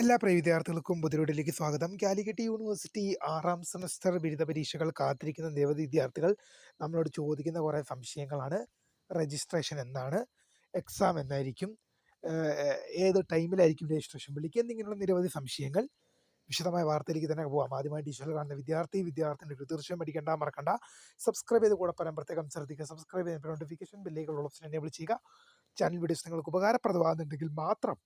എല്ലാ പ്രിയ വിദ്യാർത്ഥികൾക്കും ബുധനോടിലേക്ക് സ്വാഗതം. കാലിക്കറ്റ് യൂണിവേഴ്സിറ്റി ആറാം സെമസ്റ്റർ ബിരുദ പരീക്ഷകൾ കാത്തിരിക്കുന്ന നിരവധി വിദ്യാർത്ഥികൾ നമ്മളോട് ചോദിക്കുന്ന കുറേ സംശയങ്ങളാണ്. രജിസ്ട്രേഷൻ എന്താണ് എക്സാം എന്നായിരിക്കും ഏത് ടൈമിലായിരിക്കും രജിസ്ട്രേഷൻ വിളിക്കുക എന്നിങ്ങനെയുള്ള നിരവധി സംശയങ്ങൾ വിശദമായ വാർത്തയിലേക്ക് തന്നെ പോകാം ആദ്യമായി ടീച്ചർ കാണുന്ന വിദ്യാർത്ഥി വിദ്യാർത്ഥിനി തീർച്ചയായും പഠിക്കേണ്ട മറക്കണ്ട. സബ്സ്ക്രൈബ് ചെയ്ത് കൂടെ പരം പ്രത്യേകം ശ്രദ്ധിക്കുക. സബ്സ്ക്രൈബ് ചെയ്ത് നോട്ടിഫിക്കേഷൻ ബില്ലേക്കുള്ള ഓപ്ഷൻ എനേബിൾ ചെയ്യുക. ചാനൽ വീഡിയോസ് നിങ്ങൾക്ക് ഉപകാരപ്രദമാകുന്നുണ്ടെങ്കിൽ മാത്രം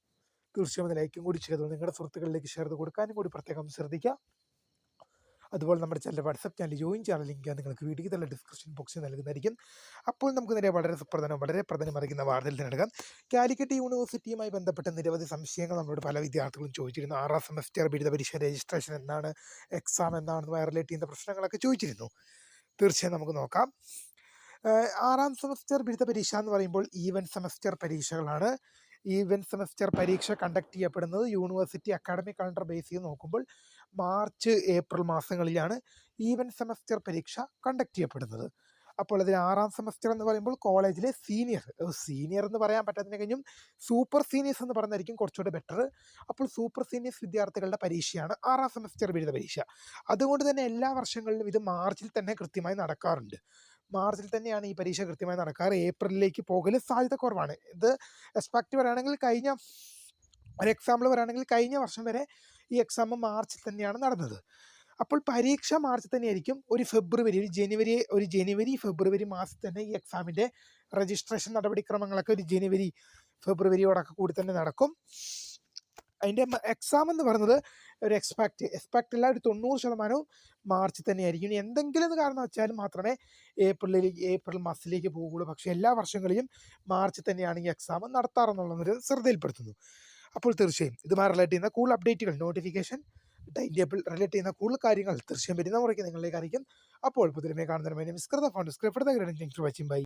തീർച്ചയായും ലൈക്കും കൂടി ചെയ്തു നിങ്ങളുടെ സുഹൃത്തുക്കളിലേക്ക് ഷെയർ ചെയ്ത് കൊടുക്കാനും കൂടി പ്രത്യേകം ശ്രദ്ധിക്കുക അതുപോലെ നമ്മുടെ ചാനൽ വാട്സപ്പ് ചാനൽ ജോയിൻ ചെയ്യാൻ ലിങ്ക് നിങ്ങൾക്ക് വീഡിയോ തന്നെ ഡിസ്ക്രിപ്ഷൻ ബോക്സിൽ നൽകുന്നതായിരിക്കും. അപ്പോൾ നമുക്ക് നേരെ വളരെ സുപ്രധാനം വളരെ പ്രധാനം അറിയിക്കുന്ന വാർത്തയിൽ തിരഞ്ഞെടുക്കാം കാലിക്കറ്റ് യൂണിവേഴ്സിറ്റിയുമായി ബന്ധപ്പെട്ട നിരവധി സംശയങ്ങൾ നമ്മളോട് പല വിദ്യാർത്ഥികളും ചോദിച്ചിരുന്നു. ആറാം സെമസ്റ്റർ ബിരുദ പരീക്ഷ രജിസ്ട്രേഷൻ എന്നാണ് എക്സാം എന്നാണെന്ന് റിലേറ്റ് ചെയ്യുന്ന പ്രശ്നങ്ങളൊക്കെ ചോദിച്ചിരുന്നു. തീർച്ചയായും നമുക്ക് നോക്കാം. ആറാം സെമസ്റ്റർ ബിരുദ പരീക്ഷ എന്ന് പറയുമ്പോൾ ഈവൻ സെമസ്റ്റർ പരീക്ഷകളാണ്. ഈവൻ സെമസ്റ്റർ പരീക്ഷ കണ്ടക്ട് ചെയ്യപ്പെടുന്നത് യൂണിവേഴ്സിറ്റി അക്കാഡമിക് കലണ്ടർ ബേസ് ചെയ്ത് നോക്കുമ്പോൾ മാർച്ച് ഏപ്രിൽ മാസങ്ങളിലാണ് ഈവൻ സെമസ്റ്റർ പരീക്ഷ കണ്ടക്ട് ചെയ്യപ്പെടുന്നത്. അപ്പോൾ അതിൽ ആറാം സെമസ്റ്റർ എന്ന് പറയുമ്പോൾ കോളേജിലെ സീനിയർ സീനിയർ എന്ന് പറയാൻ പറ്റാത്തതിനെ കഴിഞ്ഞും സൂപ്പർ സീനിയേഴ്സ് എന്ന് പറയുന്നതായിരിക്കും കുറച്ചുകൂടെ ബെറ്റർ അപ്പോൾ സൂപ്പർ സീനിയേഴ്സ് വിദ്യാർത്ഥികളുടെ പരീക്ഷയാണ് ആറാം സെമസ്റ്റർ ബിരുദ പരീക്ഷ. അതുകൊണ്ട് തന്നെ എല്ലാ വർഷങ്ങളിലും ഇത് മാർച്ചിൽ തന്നെ കൃത്യമായി നടക്കാറുണ്ട്. മാർച്ചിൽ തന്നെയാണ് ഈ പരീക്ഷ കൃത്യമായി നടക്കാറ്. ഏപ്രിലിലേക്ക് പോകൽ സാധ്യത കുറവാണ്. ഇത് എക്സ്പെക്ട് പറയുകയാണെങ്കിൽ കഴിഞ്ഞ ഒരു എക്സാമ്പിൾ പറയുകയാണെങ്കിൽ കഴിഞ്ഞ വർഷം വരെ ഈ എക്സാം മാർച്ചിൽ തന്നെയാണ് നടന്നത്. അപ്പോൾ പരീക്ഷ മാർച്ചിൽ തന്നെയായിരിക്കും ഒരു ഫെബ്രുവരി ഒരു ജനുവരി ഒരു ജനുവരി ഫെബ്രുവരി മാസത്തിൽ തന്നെ ഈ എക്സാമിന്റെ രജിസ്ട്രേഷൻ നടപടിക്രമങ്ങളൊക്കെ ഒരു ജനുവരി ഫെബ്രുവരിയോടൊക്കെ കൂടി തന്നെ നടക്കും. അതിന്റെ എക്സാം എന്ന് പറയുന്നത് ഒരു എക്സ്പെക്റ്റ് എക്സ്പെക്ട് അല്ല ഒരു തൊണ്ണൂറ് ശതമാനവും മാർച്ചിൽ തന്നെയായിരിക്കും. ഇനി എന്തെങ്കിലും കാരണം വെച്ചാൽ മാത്രമേ ഏപ്രിലിലേക്ക് ഏപ്രിൽ മാസത്തിലേക്ക് പോകുള്ളൂ പക്ഷേ എല്ലാ വർഷങ്ങളിലും മാർച്ചിൽ തന്നെയാണ് ഈ എക്സാം നടത്താറെന്നുള്ളത് ശ്രദ്ധയിൽപ്പെടുത്തുന്നു അപ്പോൾ തീർച്ചയായും ഇതുമായി റിലേറ്റ് ചെയ്യുന്ന കൂടുതൽ അപ്ഡേറ്റുകൾ നോട്ടിഫിക്കേഷൻ ടൈം ടേബിൾ റിലേറ്റ് ചെയ്യുന്ന കൂടുതൽ കാര്യങ്ങൾ തീർച്ചയായും വരുന്ന മുറയ്ക്ക് നിങ്ങളിലേക്ക് അറിയിക്കും. അപ്പോൾ പുതിയ കാണുന്നതിന് മിസ്കൃത ഫോൺ സ്ക്രിപ്റ്റ് വാച്ചിങ് ബൈ